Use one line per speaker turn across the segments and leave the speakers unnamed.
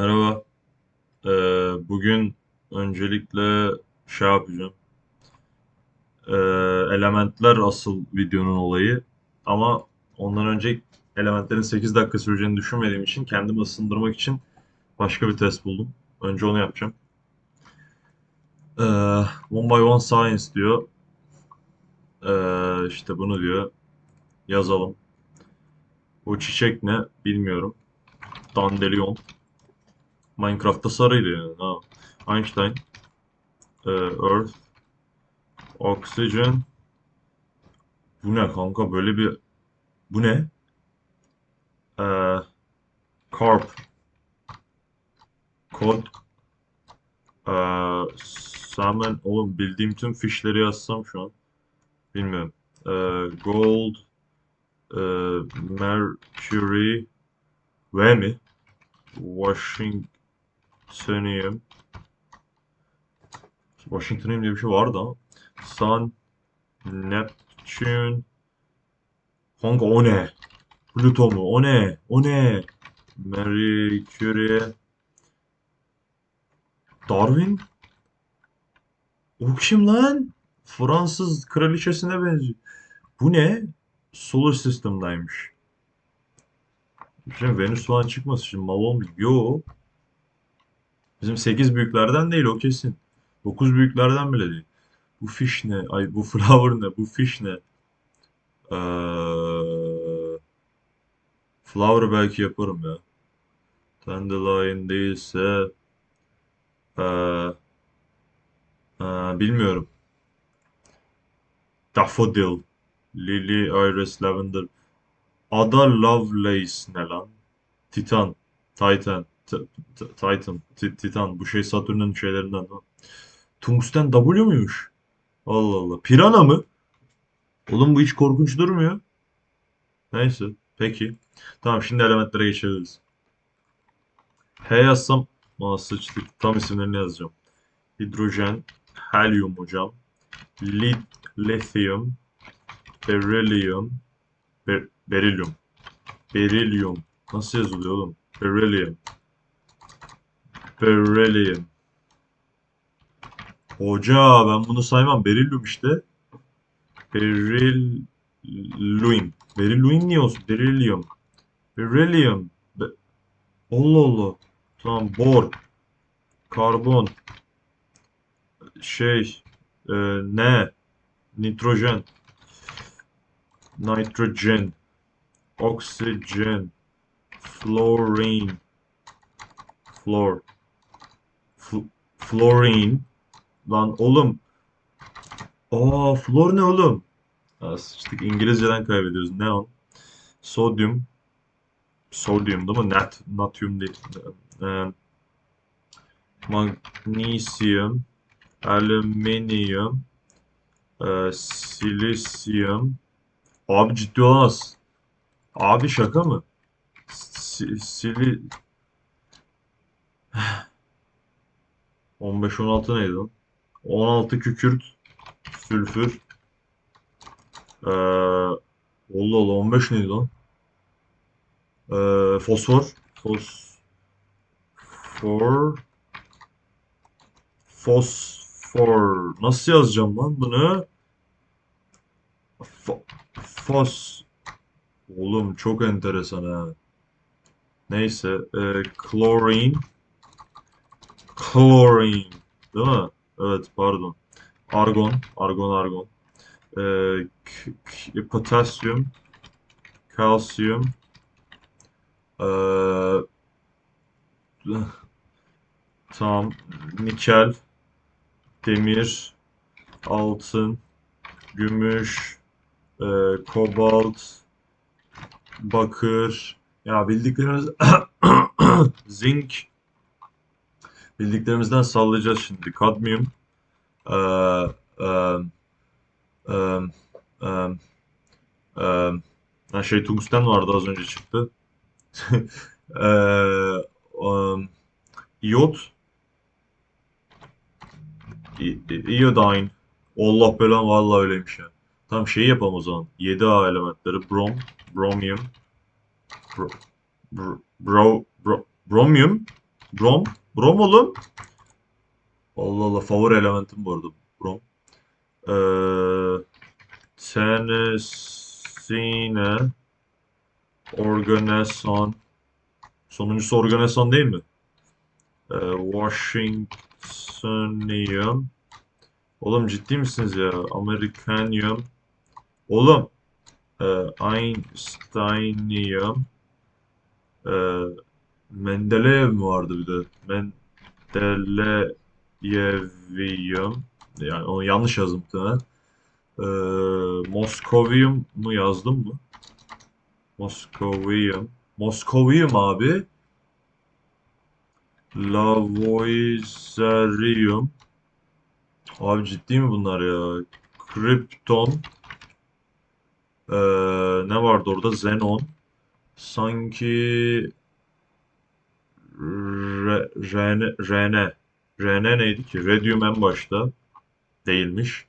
Merhaba. Ee, bugün öncelikle şey yapacağım. Ee, elementler asıl videonun olayı. Ama ondan önce elementlerin 8 dakika süreceğini düşünmediğim için kendimi ısındırmak için başka bir test buldum. Önce onu yapacağım. Ee, one by one science diyor. Ee, işte bunu diyor. Yazalım. Bu çiçek ne bilmiyorum. Dandelion. Minecraft'ta sarıydı yani. Ha. Einstein, e, Earth, Oxygen. Bu ne kanka böyle bir... Bu ne? E, Carp. Cod. E, Salmon. Oğlum bildiğim tüm fişleri yazsam şu an. Bilmiyorum. E, Gold. E, Mercury. V mi? Washingtonium. Washingtonium diye bir şey vardı ama. Sun, Neptune. Kanka o ne? Pluto mu? O ne? O ne? Mercury. Darwin? O kim lan? Fransız kraliçesine benziyor. Bu ne? Solar System'daymış. Şimdi Venüs falan çıkmasın şimdi mal olmuyor. Yo. Bizim 8 büyüklerden değil o kesin. 9 büyüklerden bile değil. Bu fish ne? Ay bu flower ne? Bu fish ne? Ee, flower belki yaparım ya. Dandelion değilse ee, ee, bilmiyorum. Daffodil. Lily, Iris, Lavender. Ada Lovelace ne lan? Titan. Titan. Titan. Ti- Titan. Bu şey Satürn'ün şeylerinden. Tungsten W muymuş? Allah Allah. Pirana mı? Oğlum bu hiç korkunç durmuyor. Neyse. Peki. Tamam şimdi elementlere geçebiliriz. H yazsam Aa. Tam isimlerini yazacağım. Hidrojen. Helyum hocam. Lit, lithium. Beryllium. Ber- Berilyum. Berilyum. Nasıl yazılıyor oğlum? Beryllium. Beryllium. Hoca ben bunu saymam. Berilyum işte. Beryllium. Beryllium niye olsun? Beryllium. Beryllium. Be Allah Allah. Tamam. Bor. Karbon. Şey. e, ne? Nitrojen. Nitrogen. Oxygen. Fluorine. Flor. Fl- fluorine. Lan oğlum. Aa flor ne oğlum? Aa, sıçtık İngilizceden kaybediyoruz. Neon. Sodyum. Sodyum değil mi? Nat, natrium değil. Ee, magnesyum. Alüminyum. E, silisyum. Abi ciddi olamaz. Abi şaka mı? Si- sili... 15-16 neydi lan? 16 kükürt, sülfür. Ee, Allah Allah 15 neydi lan? Ee, fosfor. Fosfor. Fosfor. Nasıl yazacağım lan bunu? Fo- fos. Oğlum çok enteresan ha. Neyse. E, chlorine. Chlorine. Değil mi? Evet pardon. Argon. Argon argon. E, k- potasyum. Kalsiyum. E, tamam. Nikel. Demir. Altın. Gümüş. e, kobalt. Bakır. Ya bildiklerimiz zinc. Bildiklerimizden sallayacağız şimdi. Kadmiyum. E, e, e, e, şey tungsten vardı az önce çıktı. Ee, um, iyot. I- i- Iodine. Allah belan vallahi öyleymiş ya. Tamam şey yapalım o zaman. 7A elementleri. Brom, bromium, bro, bro, bro, bro- bromium, Brom. Brom oğlum. Allah Allah favori elementim bu arada. Brom. Ee, Tennessee Organeson. Sonuncusu Organeson değil mi? Ee, Washingtonium. Oğlum ciddi misiniz ya? Americanium. Oğlum. E, Einsteinium. E, Mendeleev mi vardı bir de? Mendeleyevium. Yani onu yanlış yazdım muhtemelen. E, Moskovium mu yazdım mı? Moskovium. Moskovium abi. Lavoisierium. Abi ciddi mi bunlar ya? Krypton. Ee, ne vardı orada? Xenon. Sanki Rene, Rene. Rene neydi ki? Redium en başta değilmiş.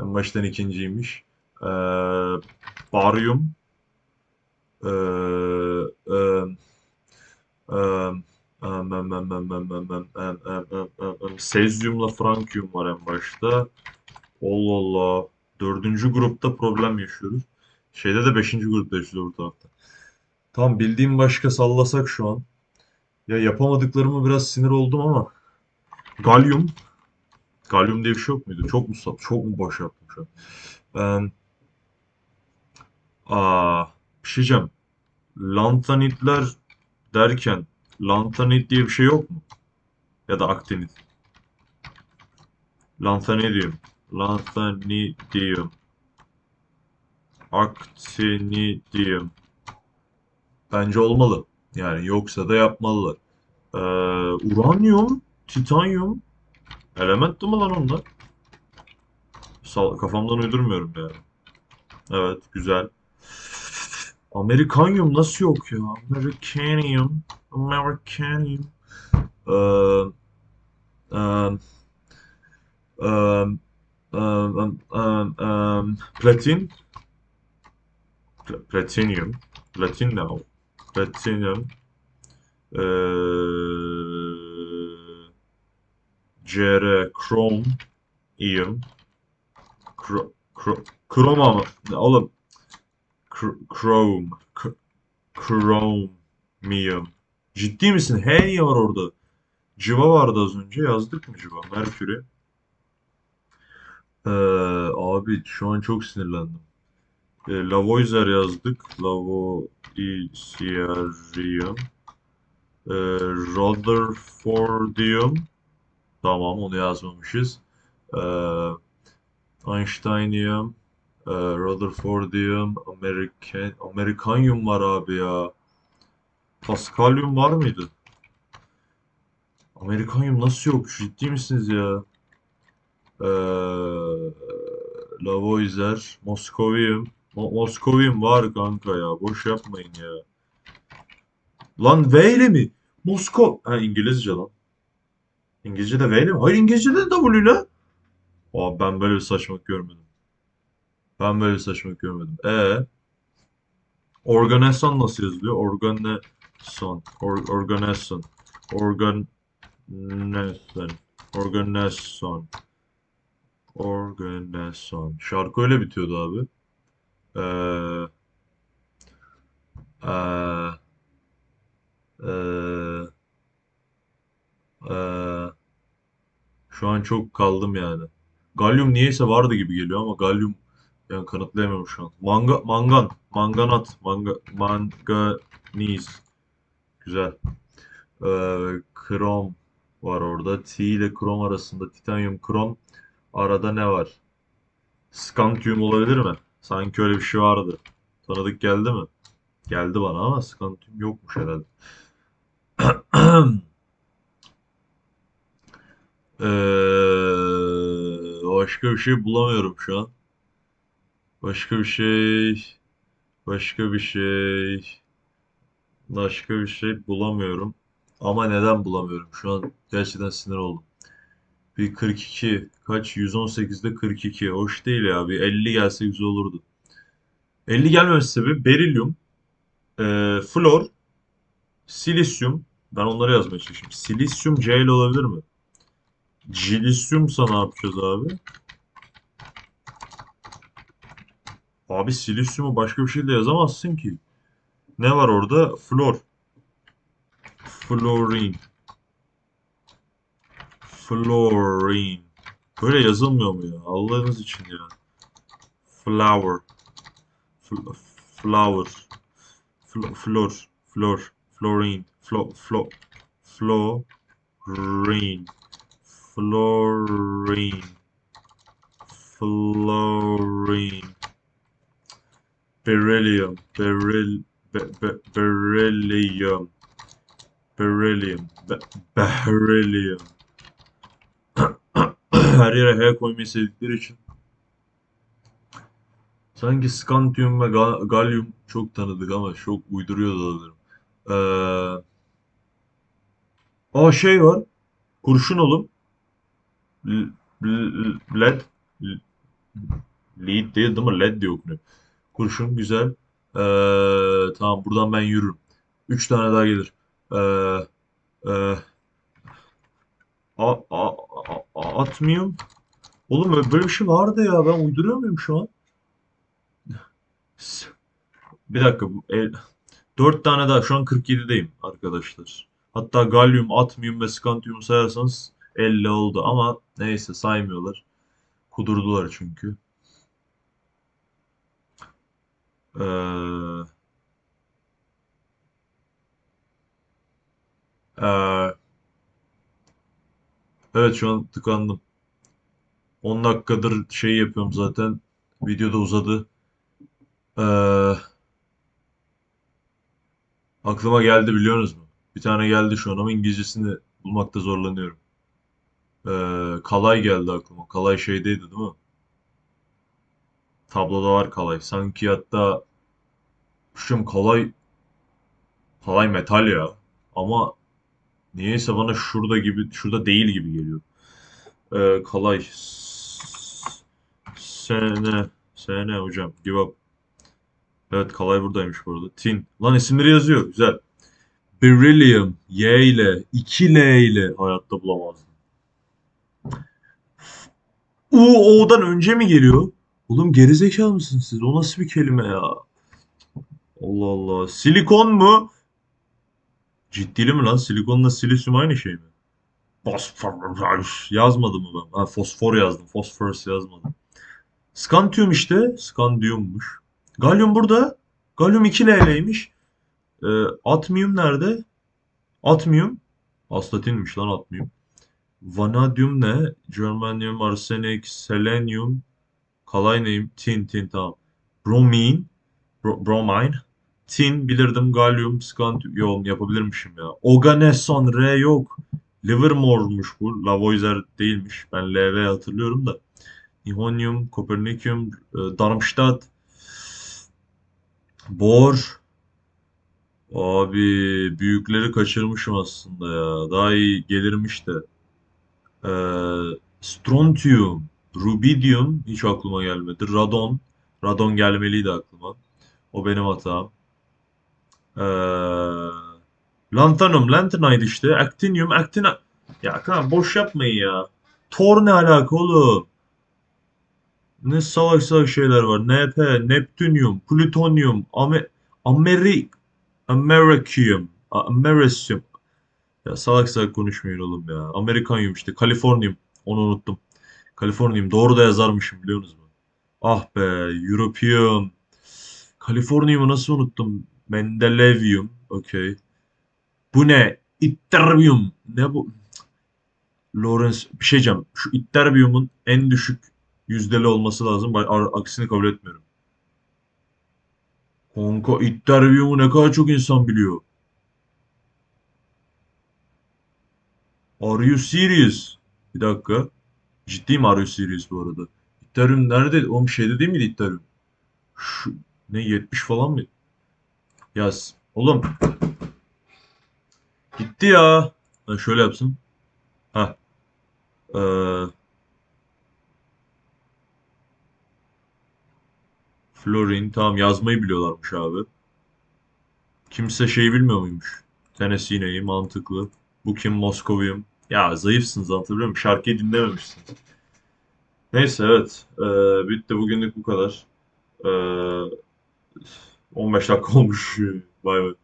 En baştan ikinciymiş. Ee, baryum. Sezyumla Frankium var en başta. Allah Allah. Dördüncü grupta problem yaşıyoruz. Şeyde de beşinci grupta yaşıyoruz bu tarafta. Tam bildiğim başka sallasak şu an. Ya yapamadıklarıma biraz sinir oldum ama. Galyum. Galyum diye bir şey yok muydu? Çok mu sap, çok mu boş yaptım şu an? Ee, aa, bir şey. Lantanitler derken lantanit diye bir şey yok mu? Ya da aktinit. Lantanidium. Lantanidium. Actinidium. Bence olmalı. Yani yoksa da yapmalılar. Ee, uranyum, titanyum. Element mi lan onlar? Sal- kafamdan uydurmuyorum yani. Evet, güzel. Amerikanyum nasıl yok ya? Americanium. Americanium. Ee, em, platin. Pl- Platinum. Platin ne o? Platinum. Ee, Cr. Chrome. Kro, kro, kroma mı? Oğlum. Chrome. Chromium. Ciddi misin? H niye var orada? Civa vardı az önce. Yazdık mı civa? Merkür'ü. Ee, abi şu an çok sinirlendim. E, Lavoisier yazdık. Lavoisierium. E, Rutherfordium. Tamam onu yazmamışız. E, Einsteinium. E, Rutherfordium. American, Amerikanyum var abi ya. Pascalium var mıydı? Amerikanyum nasıl yok? Ciddi misiniz ya? E, Lavoisier. Moskovium. Mo- Moskovium var kanka ya. Boş yapmayın ya. Lan V ile mi? Moskov. Ha İngilizce lan. İngilizce'de V ile mi? Hayır İngilizce'de de W ile. Aa, ben böyle bir saçmalık görmedim. Ben böyle bir saçmalık görmedim. E Organeson nasıl yazılıyor? Organeson. Or Organeson. Organeson. Organeson. Organeson. Şarkı öyle bitiyordu abi. Ee, ee, ee, ee, şu an çok kaldım yani. Galyum niyeyse vardı gibi geliyor ama galyum yani kanıtlayamıyorum şu an. Manga, mangan, manganat, manga, manganiz. Güzel. Ee, krom var orada. T ile krom arasında titanyum, krom. Arada ne var? Scantium olabilir mi? Sanki öyle bir şey vardı. Tanıdık geldi mi? Geldi bana ama scantium yokmuş herhalde. Başka bir şey bulamıyorum şu an. Başka bir şey, başka bir şey, başka bir şey bulamıyorum. Ama neden bulamıyorum? Şu an gerçekten sinir oldum. Bir 42, kaç? 118'de 42. Hoş değil ya. Bir 50 gelse güzel olurdu. 50 gelmemesi sebebi berilyum, e, flor, silisyum, Ben onları yazmaya çalışayım. Silisyum C ile olabilir mi? Cilisyumsa ne yapacağız abi? Abi silisyumu başka bir şeyle yazamazsın ki. Ne var orada? Flor. Florin. Florin. Böyle yazılmıyor mu ya? Allah'ınız için ya. Flower. Fl- flower. Fl- flor. Flor. Florin. Flo. Flo. Florin. Florin. Florin. Beryllium. Beryl. Be, be, beryllium. Beryllium. Be, beryllium. Her yere H koymayı sevdikleri için. Sanki scantium ve ga- gallium çok tanıdık ama çok uyduruyor da olabilirim. Ee, aa şey var. Kurşun l- led. Lead değil değil mi? Led diye okunuyor. Kurşun güzel. Ee, tamam buradan ben yürürüm. Üç tane daha gelir. Ee, e, a, a, a- atmıyorum. Oğlum böyle bir şey vardı ya. Ben uyduruyor muyum şu an? Bir dakika. bu el- Dört tane daha. Şu an 47'deyim arkadaşlar. Hatta galyum, atmiyum ve skantium sayarsanız 50 oldu. Ama neyse saymıyorlar. Kudurdular çünkü. Ee, ee, evet şu an tıkandım. 10 dakikadır şey yapıyorum zaten. Videoda uzadı. Ee, aklıma geldi biliyorsunuz mu? Bir tane geldi şu an ama İngilizcesini bulmakta zorlanıyorum. Ee, Kalay geldi aklıma. Kalay şeydeydi değil mi? Tabloda var Kalay. Sanki hatta şu Kalay Kalay metal ya. Ama niyeyse bana şurada gibi şurada değil gibi geliyor. Ee, Kalay Sene Sene hocam. Give up. Evet Kalay buradaymış bu arada. Tin. Lan isimleri yazıyor. Güzel. Beryllium. Y ile. 2 L ile. Hayatta bulamazdım. U O'dan önce mi geliyor? Oğlum gerizekalı mısınız siz? O nasıl bir kelime ya? Allah Allah. Silikon mu? Ciddili mi lan? Silikonla silisyum aynı şey mi? Fosfor. Yazmadım mı ben? Ha, fosfor yazdım. Phosphorus yazmadım. Skantium işte. Skandiyummuş. Galyum burada. Galyum 2 L'leymiş. Ee, atmiyum nerede? Atmiyum. Astatinmiş lan atmiyum. Vanadyum ne? Germanium, arsenik, selenyum, kalay neyim? Tin, tin tamam. Bromin, bro- bromine. Tin bilirdim. Galyum, scantium. Yok yapabilirmişim ya. Oganesson, R yok. Livermore'muş bu. Lavoisier değilmiş. Ben LV hatırlıyorum da. Nihonium, Kopernikium, e, Darmstadt, Bohr. Abi büyükleri kaçırmışım aslında ya. Daha iyi gelirmiş de. Ee, strontium, rubidium hiç aklıma gelmedi. Radon, radon gelmeliydi aklıma. O benim hatam. Ee, lanthanum, lanthanide işte. Actinium, actina... Ya kanka boş yapmayın ya. Thor ne alaka oğlum? Ne salak salak şeyler var. NP, Neptunium, Plutonium, Ame Ameri Americium, A- Americium. Ya salak salak konuşmayın oğlum ya. Amerikanyum işte. Kaliforniyum. Onu unuttum. Kaliforniyum. Doğru da yazarmışım biliyor musunuz? Ah be. European. Kaliforniyumu nasıl unuttum? Mendelevium. Okey. Bu ne? Ytterbium. Ne bu? Lawrence. Bir şey diyeceğim. Şu Ytterbium'un en düşük yüzdeli olması lazım. Ben aksini kabul etmiyorum. Kanka Ytterbium'u ne kadar çok insan biliyor. Are you serious? Bir dakika. Ciddiyim Are you serious bu arada? Ethereum nerede? Oğlum şeyde değil miydi Ethereum? Şu, ne 70 falan mı? Ya s- oğlum gitti ya. Ha, şöyle yapsın. Ha. Ee, Florin tamam yazmayı biliyorlarmış abi. Kimse şey bilmiyor muymuş? Tennessee neyi mantıklı. Bu kim Moskovyum. Ya zayıfsınız anlatabiliyor muyum? Şarkıyı dinlememişsiniz. Neyse evet. Ee, bitti bugünlük bu kadar. Ee, 15 dakika olmuş. Bay bay.